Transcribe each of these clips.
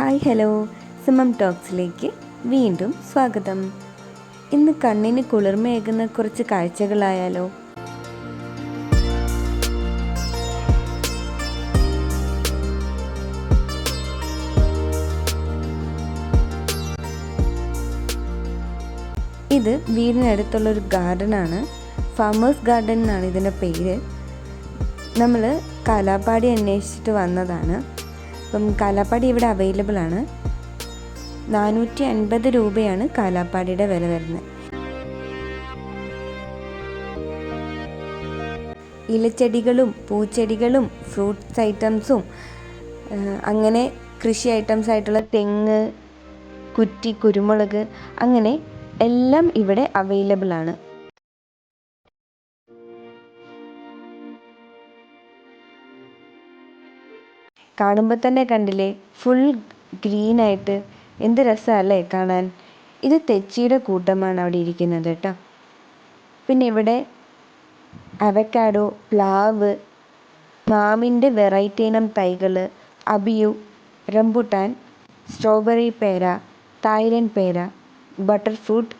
Hi hello. സിമം ടോക്സിലേക്ക് വീണ്ടും സ്വാഗതം. ഇന്ന് കണ്ണിന് കുളിർമയേകുന്ന കുറച്ച് കാഴ്ചകളായാലോ? ഇത് വീടിനടുത്തുള്ള ഒരു ഗാർഡനാണ്. ഫാമേഴ്സ് ഗാർഡൻ എന്നാണ് ഇതിന്റെ പേര്. നമ്മൾ കാലാപ്പാടി അന്വേഷിച്ചിട്ട് വന്നതാണ്. അപ്പം കാലാപ്പാടി ഇവിടെ അവൈലബിൾ ആണ്. നാനൂറ്റി അൻപത് രൂപയാണ് കാലാപ്പാടിയുടെ വില വരുന്നത്. ഇലച്ചെടികളും പൂച്ചെടികളും ഫ്രൂട്ട്സ് ഐറ്റംസും അങ്ങനെ കൃഷി ഐറ്റംസ് ആയിട്ടുള്ള തെങ്ങ് കുറ്റി കുരുമുളക് അങ്ങനെ എല്ലാം ഇവിടെ അവൈലബിൾ ആണ്. കാണുമ്പോൾ തന്നെ കണ്ടില്ലേ? ഫുൾ ഗ്രീനായിട്ട് എന്ത് രസമല്ലേ കാണാൻ? ഇത് തെച്ചിയുടെ കൂട്ടമാണ് അവിടെ ഇരിക്കുന്നത് കേട്ടോ. പിന്നെ ഇവിടെ അവക്കാഡോ പ്ലാവ് മാമിന്റെ വെറൈറ്റി ഇനം തൈകൾ അബിയു റംബുട്ടാൻ സ്ട്രോബെറി പേര തായ്ലൻഡ് പേര ബട്ടർ ഫ്രൂട്ട്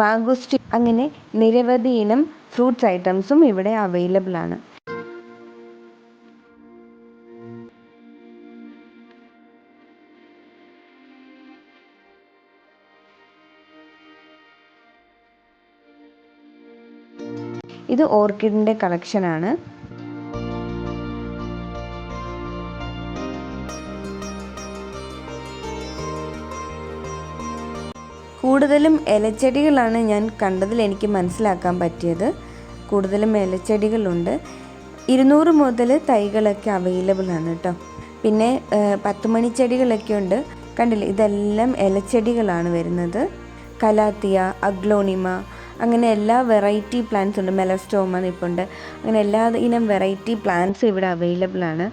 മാംഗോസ്റ്റി അങ്ങനെ നിരവധി ഇനം ഫ്രൂട്ട്സ് ഐറ്റംസും ഇവിടെ അവൈലബിൾ ആണ്. ഇത് ഓർക്കിഡിന്റെ കളക്ഷനാണ് കൂടുതലും ഇലച്ചെടികളാണ് ഞാൻ കണ്ടതിൽ എനിക്ക് മനസ്സിലാക്കാൻ പറ്റിയത്. കൂടുതലും ഇലച്ചെടികളുണ്ട് ഇരുന്നൂറ് മുതൽ തൈകളൊക്കെ അവൈലബിൾ ആണ് കേട്ടോ. പിന്നെ പത്ത് മണിച്ചെടികളൊക്കെ ഉണ്ട്. കണ്ടില്ലേ? ഇതെല്ലാം ഇലച്ചെടികളാണ് വരുന്നത്. കലാത്തിയ അഗ്ലോണിമ അങ്ങനെ എല്ലാ വെറൈറ്റി പ്ലാന്റ്സ് ഉണ്ട്. മെലസ്റ്റോമ നിപ്പുണ്ട്. അങ്ങനെ എല്ലാ ഇനം വെറൈറ്റി പ്ലാന്റ്സ് ഇവിടെ അവൈലബിൾ ആണ്.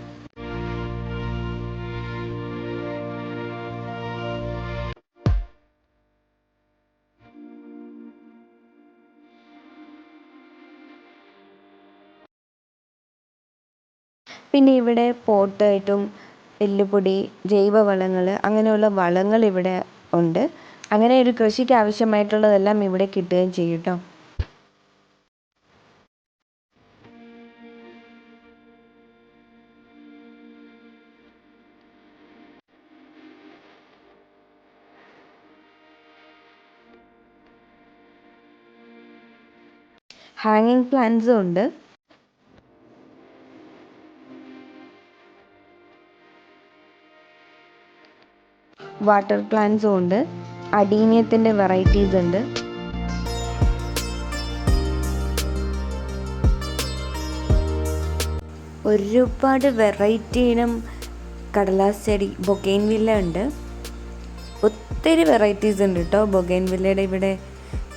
പിന്നെ ഇവിടെ പോട്ടായിട്ടും എല്ലുപൊടി ജൈവവളങ്ങൾ അങ്ങനെയുള്ള വളങ്ങൾ ഇവിടെ ഉണ്ട്. അങ്ങനെ ഒരു കൃഷിക്ക് ആവശ്യമായിട്ടുള്ളതെല്ലാം ഇവിടെ കിട്ടുകയും ചെയ്യും കേട്ടോ ഹാങ്ങിങ് പ്ലാന്റ്സും ഉണ്ട്. വാട്ടർ പ്ലാന്റ്സും ഉണ്ട്. അഡീനിയത്തിന്റെ വെറൈറ്റീസ് ഉണ്ട്. ഒരുപാട് വെറൈറ്റി ഇനം കടലാസ് ചെടി ബൊഗൈൻ വില്ല ഉണ്ട്. ഒത്തിരി വെറൈറ്റീസ് ഉണ്ട് കേട്ടോ ബൊഗൈൻ വില്ലയുടെ ഇവിടെ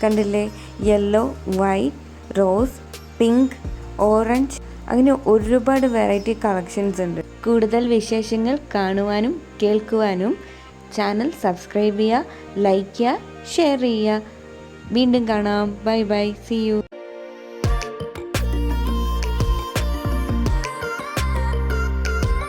കണ്ടില്ലേ? Yellow white rose pink orange അങ്ങനെ ഒരുപാട് വെറൈറ്റി കളക്ഷൻസ് ഉണ്ട്. കൂടുതൽ വിശേഷങ്ങൾ കാണുവാനും കേൾക്കുവാനും ചാനൽ സബ്സ്ക്രൈബ് ചെയ്യുക ലൈക്ക് ചെയ്യുക ഷെയർ ചെയ്യുക. വീണ്ടും കാണാം. Bye bye C U